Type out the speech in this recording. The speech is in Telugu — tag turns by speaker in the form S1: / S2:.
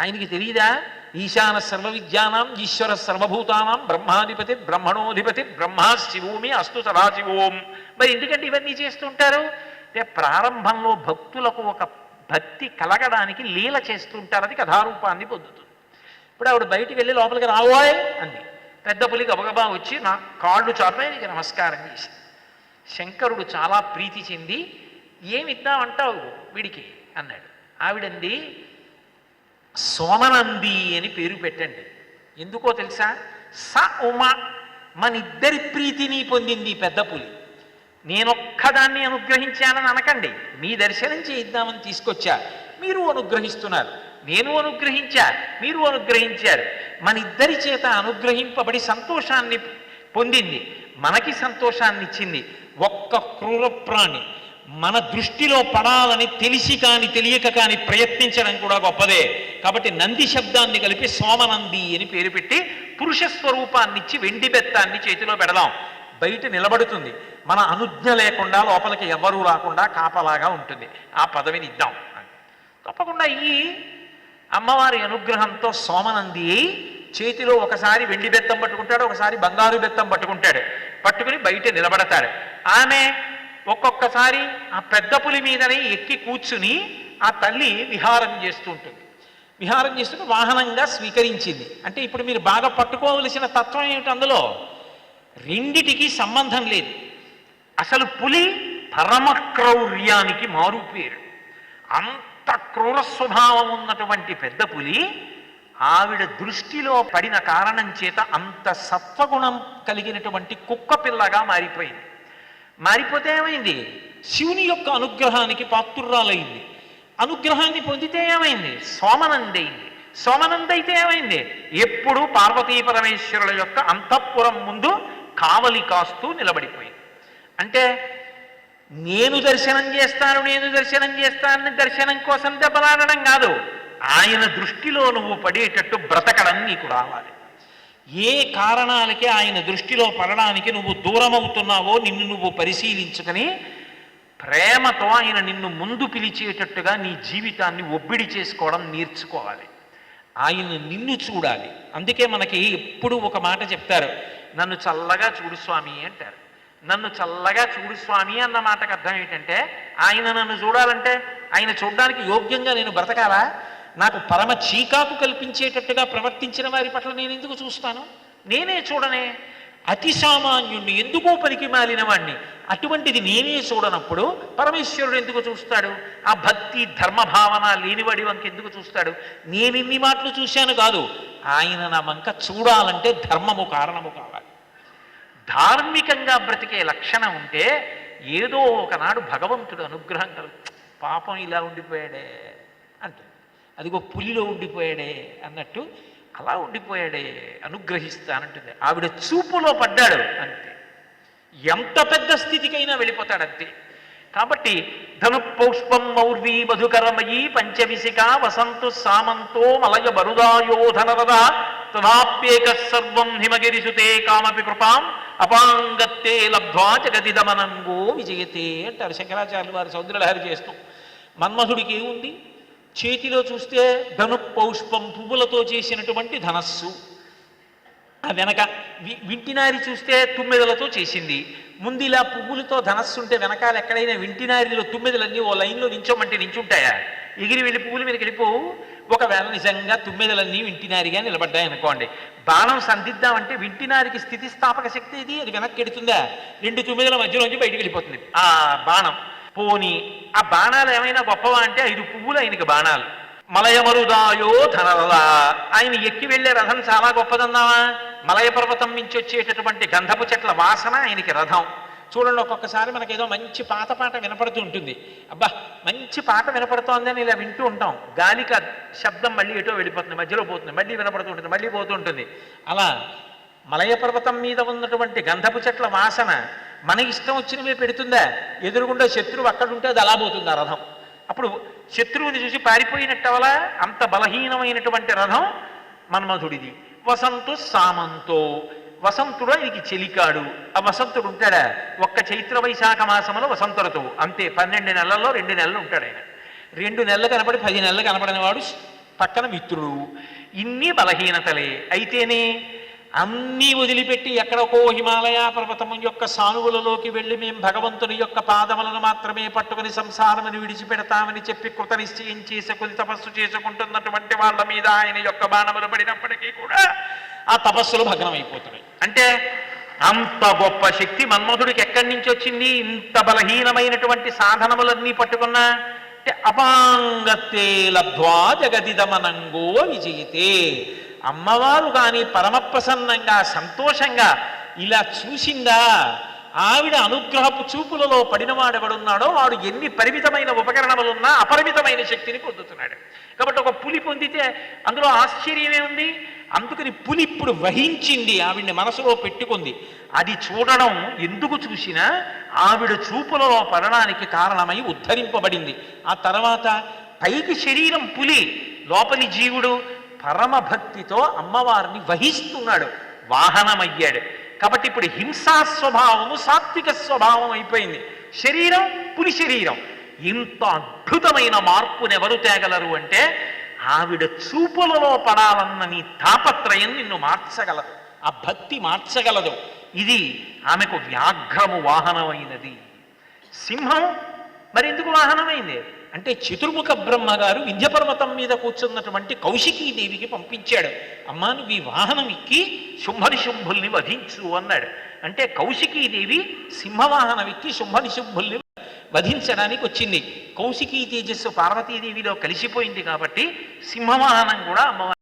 S1: ఆయనకి తెలియదా ఈశాన సర్వ విద్యానాం ఈశ్వర సర్వభూతానాం బ్రహ్మాధిపతి బ్రహ్మణోధిపతి బ్రహ్మా శివోమి అస్తు సదాశివోం. మరి ఎందుకంటే ఇవన్నీ చేస్తుంటారు? అంటే ప్రారంభంలో భక్తులకు ఒక భక్తి కలగడానికి లీల చేస్తుంటారు అది కథారూపాన్ని పొందుతుంది. ఇప్పుడు ఆవిడ బయటికి వెళ్ళి లోపలికి రావోయ్ అంది. పెద్ద పులి గబగబా వచ్చి నా కాళ్ళు చాపే నీకు నమస్కారం చేసి. శంకరుడు చాలా ప్రీతి చెంది ఏమిద్దామంటావు వీడికి? అన్నాడు. ఆవిడంది సోమనంది అని పేరు పెట్టండి. ఎందుకో తెలుసా? స ఉమ మనిద్దరి ప్రీతిని పొందింది పెద్ద పులి. నేనొక్కదాన్ని అనుగ్రహించానని అనకండి. మీ దర్శనం చేయిద్దామని తీసుకొచ్చా. మీరు అనుగ్రహిస్తున్నారు. నేను అనుగ్రహించా. మీరు అనుగ్రహించారు. మన ఇద్దరి చేత అనుగ్రహింపబడి సంతోషాన్ని పొందింది. మనకి సంతోషాన్ని ఇచ్చింది ఒక్క క్రూర ప్రాణి. మన దృష్టిలో పడాలని తెలిసి కాని తెలియక కాని ప్రయత్నించడం కూడా గొప్పదే. కాబట్టి నంది శబ్దాన్ని కలిపి సోమనంది అని పేరు పెట్టి పురుష స్వరూపాన్ని ఇచ్చి వెండి బెత్తాన్ని చేతిలో పెడదాం. బయట నిలబడుతుంది. మన అనుజ్ఞ లేకుండా లోపలికి ఎవరూ రాకుండా కాపలాగా ఉంటుంది. ఆ పదవిని ఇద్దాం. తప్పకుండా ఈ అమ్మవారి అనుగ్రహంతో సోమనంది చేతిలో ఒకసారి వెండి బెత్తం పట్టుకుంటాడు ఒకసారి బంగారు బెత్తం పట్టుకుంటాడు. పట్టుకుని బయట నిలబడతాడు. ఆమె ఒక్కొక్కసారి ఆ పెద్ద పులి మీదనే ఎక్కి కూర్చుని ఆ తల్లి విహారం చేస్తుంటుంది. విహారం చేస్తుంటే వాహనంగా స్వీకరించింది. అంటే ఇప్పుడు మీరు బాగా పట్టుకోవలసిన తత్వం ఏమిటి అందులో? రెండిటికి సంబంధం లేదు. అసలు పులి పరమ క్రౌర్యానికి మారు పేరు. అంత క్రూర స్వభావం ఉన్నటువంటి పెద్ద పులి ఆవిడ దృష్టిలో పడిన కారణం చేత అంత సత్వగుణం కలిగినటువంటి కుక్క పిల్లగా మారిపోయింది. మారిపోతే ఏమైంది? శివుని యొక్క అనుగ్రహానికి పాత్రురాలైంది. అనుగ్రహాన్ని పొందితే ఏమైంది? సోమనందైంది. సోమనందైతే ఏమైంది? ఎప్పుడు పార్వతీ పరమేశ్వరుల యొక్క అంతఃపురం ముందు కావలి కాస్తూ నిలబడిపోయింది. అంటే నేను దర్శనం చేస్తాను నేను దర్శనం చేస్తానని దర్శనం కోసం దెబ్బలాడడం కాదు. ఆయన దృష్టిలో నువ్వు పడేటట్టు బ్రతకడం నీకు రావాలి. ఏ కారణాలకి ఆయన దృష్టిలో పడడానికి నువ్వు దూరం అవుతున్నావో నిన్ను నువ్వు పరిశీలించుకొని ప్రేమతో ఆయన నిన్ను ముందు పిలిచేటట్టుగా నీ జీవితాన్ని ఒబ్బిడి చేసుకోవడం నేర్చుకోవాలి. ఆయన నిన్ను చూడాలి. అందుకే మనకి ఎప్పుడు ఒక మాట చెప్తారు నన్ను చల్లగా చూడు స్వామి అంటారు. నన్ను చల్లగా చూడు స్వామి అన్న మాటకు అర్థం ఏంటంటే ఆయన నన్ను చూడాలంటే ఆయన చూడడానికి యోగ్యంగా నేను బ్రతకాలా? నాకు పరమ చీకాకు కల్పించేటట్టుగా ప్రవర్తించిన వారి పట్ల నేను ఎందుకు చూస్తాను? నేనే చూడనే. అతి సామాన్యుణ్ణి ఎందుకో పనికి మాలిన వాణ్ణి. అటువంటిది నేనే చూడనప్పుడు పరమేశ్వరుడు ఎందుకు చూస్తాడు? ఆ భక్తి ధర్మభావన లేనివాడి వంక ఎందుకు చూస్తాడు? నేను ఇన్ని మాటలు చూశాను కాదు. ఆయన నా వంక చూడాలంటే ధర్మము కారణము కావాలి. ధార్మికంగా బ్రతికే లక్షణం ఉంటే ఏదో ఒకనాడు భగవంతుడు అనుగ్రహం కలుగు పాపం ఇలా ఉండిపోయాడే అంటే అదిగో పులిలో ఉండిపోయాడే అన్నట్టు అలా ఉండిపోయాడే అనుగ్రహిస్తానంటుంది ఆవిడ చూపులో పడ్డాడు అంతే. ఎంత పెద్ద స్థితికైనా వెళ్ళిపోతాడంతే. కాబట్టి ధను పౌష్పం మౌర్వీ మధుకరమయీ పంచవిశిక వసంతు సామంతో మలయ బరుదాయోధనరద తదాప్యేక సర్వం హిమగిరిసుతే కామపి కృపాం అపాంగత్తే లబ్ధ్వా జగదిదమనంగో విజయతే అంటారు శంకరాచార్యులు వారి సౌందర్యలహరి చేస్తూ. మన్మధుడికి ఏముంది? చేతిలో చూస్తే ధను పౌష్పం పువ్వులతో చేసినటువంటి ధనస్సు. ఆ వెనక వి- వింటినారి చూస్తే తుమ్మెదలతో చేసింది. ముందు ఇలా పువ్వులతో ధనస్సు ఉంటే వెనకాల ఎక్కడైనా వింటినారిలో తుమ్మెదలన్నీ ఓ లైన్లో నించోమంటే నించుంటాయా? ఎగిరి వెళ్ళి పువ్వుల మీదకి వెళ్ళిపోవు ఒకవేళ నిజంగా తుమ్మెదలన్నీ వింటినారిగా నిలబడ్డాయి అనుకోండి. బాణం సంధిద్దామంటే వింటినారికి స్థితిస్థాపక శక్తి ఇది అది వెనక్కి ఎడుతుందా? రెండు తుమ్మెదల మధ్యలోంచి బయటికి వెళ్ళిపోతుంది. ఆ బాణం. పోని ఆ బాణాలు ఏమైనా గొప్పవా అంటే ఐదు పువ్వులు ఆయనకి బాణాలు. మలయమరుదాయో ధనరదా ఆయన ఎక్కి వెళ్ళే రథం చాలా గొప్పదన్నావా? మలయ పర్వతం నుంచి వచ్చేటటువంటి గంధపు చెట్ల వాసన ఆయనకి రథం. చూడండి ఒక్కొక్కసారి మనకేదో మంచి పాత పాట వినపడుతూ ఉంటుంది. అబ్బా మంచి పాట వినపడుతోందని ఇలా వింటూ ఉంటాం. గాలికి శబ్దం మళ్ళీ ఎటో వెళ్ళిపోతుంది మధ్యలో పోతుంది మళ్ళీ వినపడుతూ ఉంటుంది మళ్ళీ పోతూ ఉంటుంది. అలా మలయ పర్వతం మీద ఉన్నటువంటి గంధపు చెట్ల వాసన మన ఇష్టం వచ్చినవే పెడుతుందా? ఎదురుగుండా శత్రువు అక్కడ ఉంటే అది అలా పోతుంది ఆ రథం. అప్పుడు శత్రువుని చూసి పారిపోయినట్టవలా అంత బలహీనమైనటువంటి రథం మన్మధుడిది. వసంతు సామంతో. వసంతుడు ఆయనకి చెలికాడు. ఆ వసంతుడు ఉంటాడా? ఒక్క చైత్ర వైశాఖ మాసములో వసంత ఋతువు. అంతే పన్నెండు నెలల్లో రెండు నెలలు ఉంటాడు ఆయన. రెండు నెలలు కనపడి పది నెలలు కనపడని వాడు పక్కన మిత్రుడు. ఇన్ని బలహీనతలే. అయితేనే అన్నీ వదిలిపెట్టి ఎక్కడికో హిమాలయ పర్వతం యొక్క సానువులలోకి వెళ్ళి మేము భగవంతుని యొక్క పాదములను మాత్రమే పట్టుకుని సంసారమని విడిచిపెడతామని చెప్పి కృత నిశ్చయం చేసి కొద్ది తపస్సు చేసుకుంటున్నటువంటి వాళ్ళ మీద ఆయన యొక్క బాణములు పడినప్పటికీ కూడా ఆ తపస్సులు భగ్నమైపోతున్నాయి. అంటే అంత గొప్ప శక్తి మన్మధుడికి ఎక్కడి నుంచి వచ్చింది? ఇంత బలహీనమైనటువంటి సాధనములన్నీ పట్టుకున్నా? అంటే అపాంగతే లబ్ధ్వా జగదిదమనంగో విజయితే. అమ్మవారు కానీ పరమప్రసన్నంగా సంతోషంగా ఇలా చూసిందా? ఆవిడ అనుగ్రహపు చూపులలో పడినవాడెవడున్నాడో వాడు ఎన్ని పరిమితమైన ఉపకరణములున్నా అపరిమితమైన శక్తిని పొందుతున్నాడు. కాబట్టి ఒక పులి పొందితే అందులో ఆశ్చర్యమే ఉంది. అందుకని పులి ఇప్పుడు వహించింది ఆవిడ్ని మనసులో పెట్టుకుంది. అది చూడడం ఎందుకు చూసినా ఆవిడ చూపులలో పడడానికి కారణమై ఉద్ధరింపబడింది. ఆ తర్వాత పైకి శరీరం పులి లోపలి జీవుడు పరమభక్తితో అమ్మవారిని వహిస్తున్నాడు. వాహనమయ్యాడు. కాబట్టి ఇప్పుడు హింసా స్వభావము సాత్విక స్వభావం అయిపోయింది. శరీరం పులి శరీరం. ఇంత అద్భుతమైన మార్పును ఎవరు తేగలరు అంటే ఆవిడ చూపులలో పడాలన్న నీ తాపత్రయం నిన్ను మార్చగలదు. ఆ భక్తి మార్చగలదు. ఇది ఆమెకు వ్యాఘ్రము వాహనమైనది. సింహం మరి ఎందుకు వాహనమైంది? అంటే చతుర్ముఖ బ్రహ్మ గారు వింధ్యపర్వతం మీద కూర్చున్నటువంటి కౌశికీదేవికి పంపించాడు. అమ్మా నువ్వు ఈ వాహనం ఎక్కి శుంభని శుంభుల్ని వధించు అన్నాడు. అంటే కౌశికీదేవి సింహవాహనం ఎక్కి శుంభని శుంభుల్ని వధించడానికి వచ్చింది. కౌశికీ తేజస్సు పార్వతీదేవిలో కలిసిపోయింది కాబట్టి సింహవాహనం కూడా అమ్మవారి